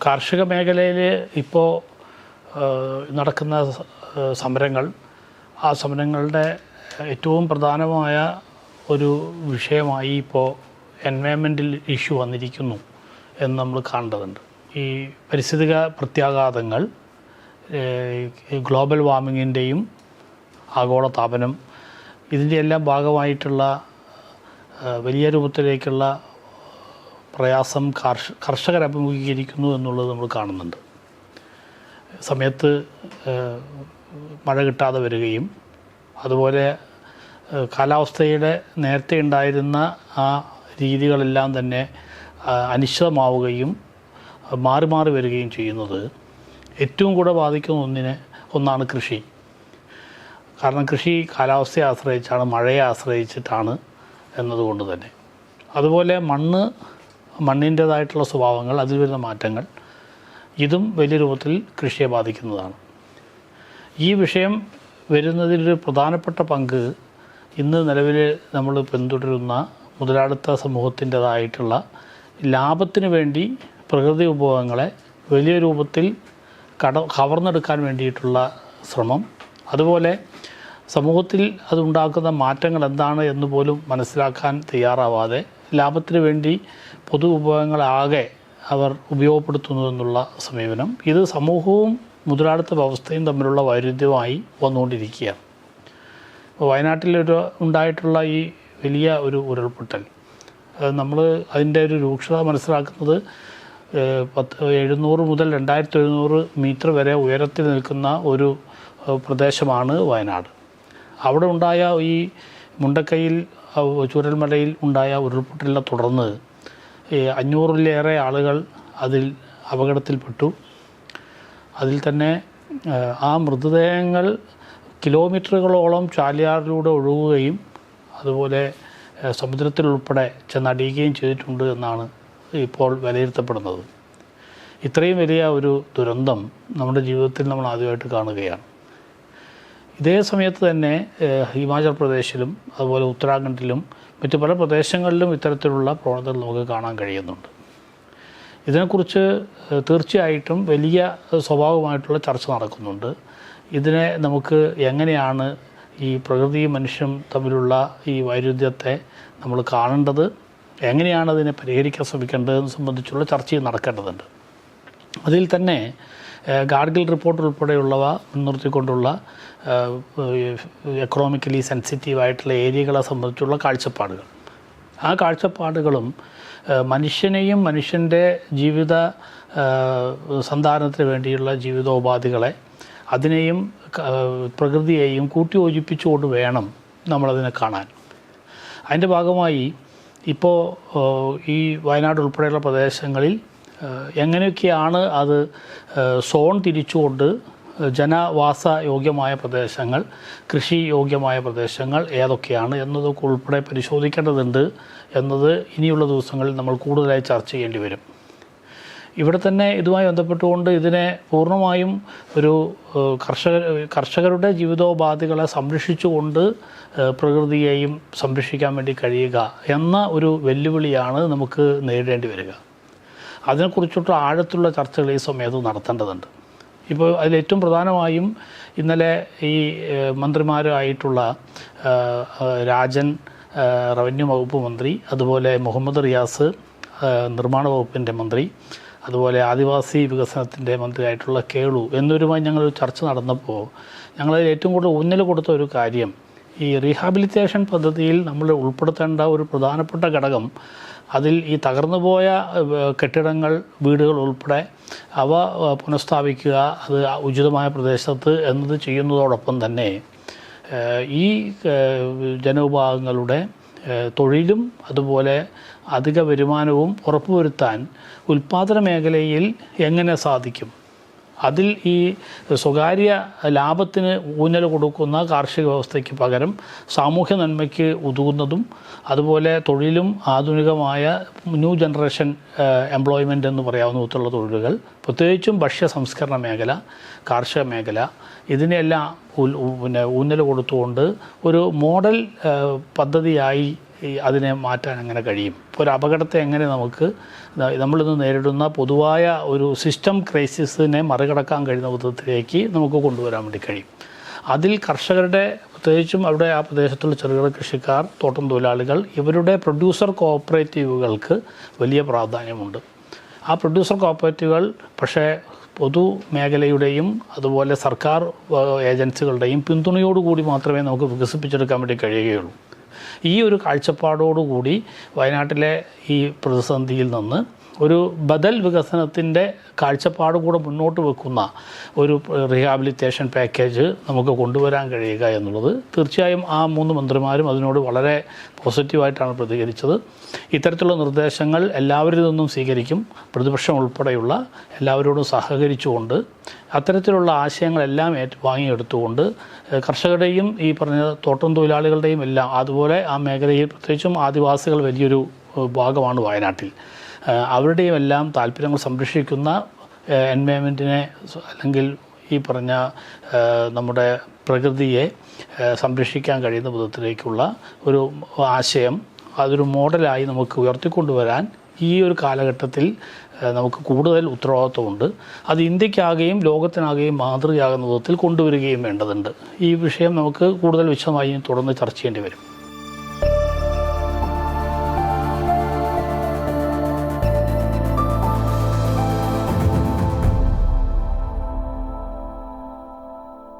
കാർഷിക മേഖലയിൽ ഇപ്പോൾ നടക്കുന്ന സമരങ്ങൾ ആ സമരങ്ങളുടെ ഏറ്റവും പ്രധാനമായ ഒരു വിഷയമായി ഇപ്പോൾ എൻവയൺമെന്റൽ ഇഷ്യൂ വന്നിരിക്കുന്നു എന്ന് നമ്മൾ കാണേണ്ടതുണ്ട് ഈ പരിസ്ഥിതിക പ്രത്യാഘാതങ്ങൾ ഗ്ലോബൽ വാർമിങ്ങിന്റെയും ആഗോളതാപനം ഇതിന്റെ എല്ലാം ഭാഗമായിട്ടുള്ള വലിയ രൂപത്തിലേക്കുള്ള പ്രയാസം കർഷ കർഷകർ അഭിമുഖീകരിക്കുന്നു എന്നുള്ളത് നമ്മൾ കാണുന്നുണ്ട്. സമയത്ത് മഴ കിട്ടാതെ വരികയും അതുപോലെ കാലാവസ്ഥയുടെ നേരത്തെ ഉണ്ടായിരുന്ന ആ രീതികളെല്ലാം തന്നെ അനിശ്ചിതമാവുകയും മാറി മാറി വരികയും ചെയ്യുന്നത് ഏറ്റവും കൂടെ ബാധിക്കുന്ന ഒന്നിനെ ഒന്നാണ് കൃഷി. കാരണം കൃഷി കാലാവസ്ഥയെ ആശ്രയിച്ചാണ് മഴയെ ആശ്രയിച്ചിട്ടാണ് എന്നതുകൊണ്ട് തന്നെ. അതുപോലെ മണ്ണ് മണ്ണിന്റേതായിട്ടുള്ള സ്വഭാവങ്ങൾ അതിൽ വരുന്ന മാറ്റങ്ങൾ ഇതും വലിയ രൂപത്തിൽ കൃഷിയെ ബാധിക്കുന്നതാണ്. ഈ വിഷയം വരുന്നതിലൊരു പ്രധാനപ്പെട്ട പങ്ക് ഇന്ന് നിലവിൽ നമ്മൾ പിന്തുടരുന്ന മുതലാളിത്ത സമൂഹത്തിന്റെതായിട്ടുള്ള ലാഭത്തിന് വേണ്ടി പ്രകൃതി വിഭവങ്ങളെ വലിയ രൂപത്തിൽ കട കവർന്നെടുക്കാൻ വേണ്ടിയിട്ടുള്ള ശ്രമം. അതുപോലെ സമൂഹത്തിൽ അതുണ്ടാക്കുന്ന മാറ്റങ്ങൾ എന്താണ് എന്ന് പോലും മനസ്സിലാക്കാൻ തയ്യാറാവാതെ ലാഭത്തിന് വേണ്ടി പൊതു വിഭവങ്ങളാകെ അവർ ഉപയോഗപ്പെടുത്തുന്നു എന്നുള്ള സമീപനം. ഇത് സമൂഹവും മുതലാളിത്ത വ്യവസ്ഥയും തമ്മിലുള്ള വൈരുദ്ധ്യമായി വന്നുകൊണ്ടിരിക്കുകയാണ്. വയനാട്ടിലൊരു ഉണ്ടായിട്ടുള്ള ഈ വലിയ ഒരു ഉരുൾപൊട്ടൽ. നമ്മൾ അതിന്റെ ഒരു രൂക്ഷത മനസ്സിലാക്കുന്നത് പത്ത് എഴുന്നൂറ് മുതൽ രണ്ടായിരത്തി എഴുന്നൂറ് മീറ്റർ വരെ ഉയരത്തിൽ നിൽക്കുന്ന ഒരു പ്രദേശമാണ് വയനാട്. അവിടെ ഉണ്ടായ ഈ മുണ്ടക്കൈയിൽ ചൂരൽമലയിൽ ഉണ്ടായ ഉരുൾപൊട്ടലിനെ തുടർന്ന് അഞ്ഞൂറിലേറെ ആളുകൾ അതിൽ അപകടത്തിൽപ്പെട്ടു. അതിൽ തന്നെ ആ മൃതദേഹങ്ങൾ കിലോമീറ്ററുകളോളം ചാലിയാറിലൂടെ ഒഴുകുകയും അതുപോലെ സമുദ്രത്തിലുൾപ്പെടെ ചെന്നടിയുകയും ചെയ്തിട്ടുണ്ട് എന്നാണ് ഇപ്പോൾ വിലയിരുത്തപ്പെടുന്നത്. ഇത്രയും വലിയ ഒരു ദുരന്തം നമ്മുടെ ജീവിതത്തിൽ നമ്മൾ ആദ്യമായിട്ട് കാണുകയാണ്. ഇതേ സമയത്ത് തന്നെ ഹിമാചൽ പ്രദേശിലും അതുപോലെ ഉത്തരാഖണ്ഡിലും മറ്റ് പല പ്രദേശങ്ങളിലും ഇത്തരത്തിലുള്ള പ്രവണതകൾ നമുക്ക് കാണാൻ കഴിയുന്നുണ്ട്. ഇതിനെക്കുറിച്ച് തീർച്ചയായിട്ടും വലിയ സ്വഭാവമായിട്ടുള്ള ചർച്ച നടക്കുന്നുണ്ട്. ഇതിനെ നമുക്ക് എങ്ങനെയാണ് ഈ പ്രകൃതിയും മനുഷ്യനും തമ്മിലുള്ള ഈ വൈരുദ്ധ്യത്തെ നമ്മൾ കാണേണ്ടത് എങ്ങനെയാണ് അതിനെ പരിഹരിക്കാൻ ശ്രമിക്കേണ്ടതെന്ന് സംബന്ധിച്ചുള്ള ചർച്ചയും നടക്കേണ്ടതുണ്ട്. അതിൽ തന്നെ ഗാഡ്ഗിൽ റിപ്പോർട്ട് ഉൾപ്പെടെയുള്ളവ മുൻനിർത്തിക്കൊണ്ടുള്ള എക്കണോമിക്കലി സെൻസിറ്റീവായിട്ടുള്ള ഏരിയകളെ സംബന്ധിച്ചുള്ള കാഴ്ചപ്പാടുകൾ. ആ കാഴ്ചപ്പാടുകളും മനുഷ്യനെയും മനുഷ്യന്റെ ജീവിത സന്താനത്തിന് വേണ്ടിയുള്ള ജീവിതോപാധികളെ അതിനെയും പ്രകൃതിയെയും കൂട്ടി യോജിപ്പിച്ചുകൊണ്ട് വേണം നമ്മളതിനെ കാണാൻ. അതിന്റെ ഭാഗമായി ഇപ്പോൾ ഈ വയനാട് ഉൾപ്പെടെയുള്ള പ്രദേശങ്ങളിൽ എങ്ങനെയൊക്കെയാണ് അത് സോൺ തിരിച്ചുകൊണ്ട് ജനവാസ യോഗ്യമായ പ്രദേശങ്ങൾ കൃഷി യോഗ്യമായ പ്രദേശങ്ങൾ ഏതൊക്കെയാണ് എന്നതൊക്കെ ഉൾപ്പെടെ പരിശോധിക്കേണ്ടതുണ്ട് എന്നത് ഇനിയുള്ള ദിവസങ്ങളിൽ നമ്മൾ കൂടുതലായി ചർച്ച ചെയ്യേണ്ടി വരും. ഇവിടെ തന്നെ ഇതുമായി ബന്ധപ്പെട്ടുകൊണ്ട് ഇതിനെ പൂർണമായും ഒരു കർഷക കർഷകരുടെ ജീവിതോപാധികളെ സംരക്ഷിച്ചുകൊണ്ട് പ്രകൃതിയെയും സംരക്ഷിക്കാൻ വേണ്ടി കഴിയുക എന്ന ഒരു വെല്ലുവിളിയാണ് നമുക്ക് നേരിടേണ്ടി വരിക. അതിനെക്കുറിച്ചുള്ള ആഴത്തുള്ള ചർച്ചകൾ ഈ സമയത്ത് നടത്തേണ്ടതുണ്ട്. ഇപ്പോൾ അതിലേറ്റവും പ്രധാനമായും ഇന്നലെ ഈ മന്ത്രിമാരായിട്ടുള്ള രാജൻ റവന്യൂ വകുപ്പ് മന്ത്രി അതുപോലെ മുഹമ്മദ് റിയാസ് നിർമ്മാണ വകുപ്പിന്റെ മന്ത്രി അതുപോലെ ആദിവാസി വികസനത്തിന്റെ മന്ത്രിയായിട്ടുള്ള കേളു എന്നിവരുമായി ഞങ്ങൾ ചർച്ച നടന്നപ്പോൾ ഞങ്ങളതിൽ ഏറ്റവും കൂടുതൽ ഊന്നൽ കൊടുത്ത ഒരു കാര്യം ഈ റീഹാബിലിറ്റേഷൻ പദ്ധതിയിൽ നമ്മൾ ഉൾപ്പെടുത്തേണ്ട ഒരു പ്രധാനപ്പെട്ട ഘടകം അതിൽ ഈ തകർന്നുപോയ കെട്ടിടങ്ങൾ വീടുകൾ ഉൾപ്പെടെ അവ പുനഃസ്ഥാപിക്കുക അത് ഉചിതമായ പ്രദേശത്ത് എന്നത് ചെയ്യുന്നതോടൊപ്പം തന്നെ ഈ ജനവിഭാഗങ്ങളുടെ തൊഴിലും അതുപോലെ അധിക വരുമാനവും ഉറപ്പുവരുത്താൻ ഉൽപ്പാദന മേഖലയിൽ എങ്ങനെ സാധിക്കും? അതിൽ ഈ സ്വകാര്യ ലാഭത്തിന് ഊന്നൽ കൊടുക്കുന്ന കാർഷിക വ്യവസ്ഥയ്ക്ക് പകരം സാമൂഹ്യ നന്മയ്ക്ക് ഉതകുന്നതും അതുപോലെ തൊഴിലും ആധുനികമായ ന്യൂ ജനറേഷൻ എംപ്ലോയ്മെന്റ് എന്ന് പറയാവുന്ന വിധത്തിലുള്ള തൊഴിലുകൾ പ്രത്യേകിച്ചും ഭക്ഷ്യ സംസ്കരണ മേഖല കാർഷിക മേഖല ഇതിനെല്ലാം പിന്നെ ഊന്നൽ കൊടുത്തുകൊണ്ട് ഒരു മോഡൽ പദ്ധതിയായി ഈ അതിനെ മാറ്റാൻ അങ്ങനെ കഴിയും. ഒരു അപകടത്തെ എങ്ങനെ നമുക്ക് നമ്മളിന്ന് നേരിടുന്ന പൊതുവായ ഒരു സിസ്റ്റം ക്രൈസിസിനെ മറികടക്കാൻ കഴിയുന്ന വിധത്തിലേക്ക് നമുക്ക് കൊണ്ടുവരാൻ വേണ്ടി കഴിയും. അതിൽ കർഷകരുടെ പ്രത്യേകിച്ചും അവിടെ ആ പ്രദേശത്തുള്ള ചെറുകിട കൃഷിക്കാർ തോട്ടം തൊഴിലാളികൾ ഇവരുടെ പ്രൊഡ്യൂസർ കോഓപ്പറേറ്റീവുകൾക്ക് വലിയ പ്രാധാന്യമുണ്ട്. ആ പ്രൊഡ്യൂസർ കോഓപ്പറേറ്റീവുകൾ പക്ഷേ പൊതുമേഖലയുടെയും അതുപോലെ സർക്കാർ ഏജൻസികളുടെയും പിന്തുണയോടുകൂടി മാത്രമേ നമുക്ക് വികസിപ്പിച്ചെടുക്കാൻ വേണ്ടി കഴിയുകയുള്ളൂ. ഈ ഒരു കാഴ്ചപ്പാടോടുകൂടി വയനാട്ടിലെ ഈ പ്രതിസന്ധിയിൽ നിന്ന് ഒരു ബദൽ വികസനത്തിന്റെ കാഴ്ചപ്പാട് കൂടെ മുന്നോട്ട് വെക്കുന്ന ഒരു റീഹാബിലിറ്റേഷൻ പാക്കേജ് നമുക്ക് കൊണ്ടുവരാൻ കഴിയുക എന്നുള്ളത് തീർച്ചയായും ആ മൂന്ന് മന്ത്രിമാരും അതിനോട് വളരെ പോസിറ്റീവായിട്ടാണ് പ്രതികരിച്ചത്. ഇത്തരത്തിലുള്ള നിർദ്ദേശങ്ങൾ എല്ലാവരിൽ നിന്നും സ്വീകരിക്കും. പ്രതിപക്ഷം ഉൾപ്പെടെയുള്ള എല്ലാവരോടും സഹകരിച്ചുകൊണ്ട് അത്തരത്തിലുള്ള ആശയങ്ങളെല്ലാം ഏറ്റു വാങ്ങിയെടുത്തുകൊണ്ട് കർഷകരുടെയും ഈ പറഞ്ഞ തോട്ടം തൊഴിലാളികളുടെയും എല്ലാം അതുപോലെ ആ മേഖലയിൽ പ്രത്യേകിച്ചും ആദിവാസികൾ വലിയൊരു ഭാഗമാണ് വയനാട്ടിൽ. അവരുടെയും എല്ലാം താല്പര്യങ്ങൾ സംരക്ഷിക്കുന്ന എൻവയോൺമെന്റിനെ അല്ലെങ്കിൽ ഈ പറഞ്ഞ നമ്മുടെ പ്രകൃതിയെ സംരക്ഷിക്കാൻ കഴിയുന്ന വിധത്തിലേക്കുള്ള ഒരു ആശയം അതൊരു മോഡലായി നമുക്ക് ഉയർത്തിക്കൊണ്ടുവരാൻ ഈ ഒരു കാലഘട്ടത്തിൽ നമുക്ക് കൂടുതൽ ഉത്തരവാദിത്വമുണ്ട്. അത് ഇന്ത്യക്കാകെയും ലോകത്തിനാകെയും മാതൃകയാകുന്ന വിധത്തിൽ കൊണ്ടുവരികയും വേണ്ടതുണ്ട്. ഈ വിഷയം നമുക്ക് കൂടുതൽ വിശദമായി തുടർന്ന് ചർച്ച ചെയ്യേണ്ടി വരും.